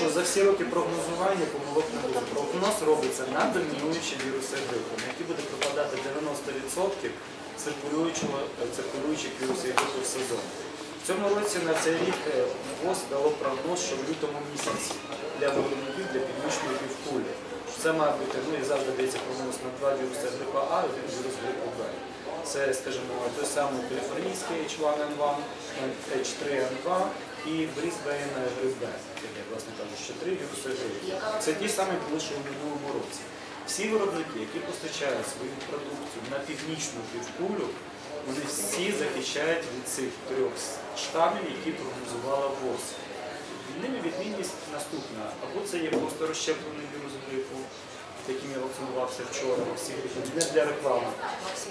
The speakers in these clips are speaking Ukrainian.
що за всі роки прогнозування помилок не було. Прогноз робиться на домінуючі віруси грипу, на які буде припадати 90% е, циркулюючих вірусів грипу в сезон. В цьому році на цей рік е, ВОЗ дало прогноз, що в лютому місяці для виробників для північної півкулі. Це має бути, ну і завжди дається прогноз на два віруси грипа А і один вірус грипу Б. Це, скажімо, той самий каліфорнійський H1N1, H3N2 і Брізбейн грип Б. Таке, власне кажучи, ще три віруси грипу. Це ті самі були, що у минулому році. Всі виробники, які постачають свою продукцію на північну півкулю, вони всі захищають від цих трьох штамів, які прогнозувала ВОЗ. Ними відмінність наступна. Або це є просто розщеплений вірус яким я вакцинувався вчора, всі не для реклами.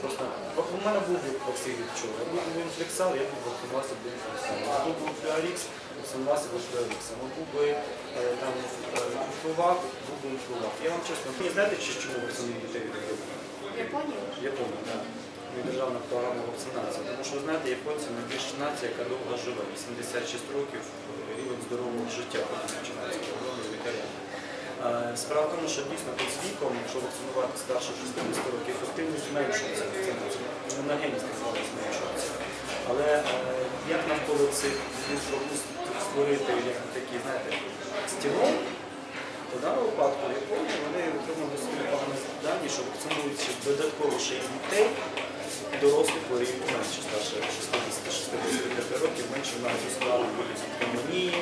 Просто у мене був вакцин вчора. Я був інфлексал, я був вакцинувався до інфлексалу. Або був флюарікс, вакцинувався до флюарікса. Або був би е, там інфлувак, був би інфлувак. Я вам чесно, ви знаєте, чи чому вакцинують дітей? Японія? Японія, так. І державна програма вакцинації. Тому що ви знаєте, японці найбільша нація, яка довго живе. 86 років е, рівень здорового життя Справа в тому, що дійсно з віком, якщо вакцинувати старше 60 років, ефективність зменшується. Імуногенність називається зменшується. Але е, як навколо цих двох створити як такі, знаєте, стілом, то в даному випадку в Японії вони отримали собі певні дані, що вакцинуються додатково ще й дітей, дорослих хворіють менше, старше 60-65 років, менше мають ускладнення пневмонії,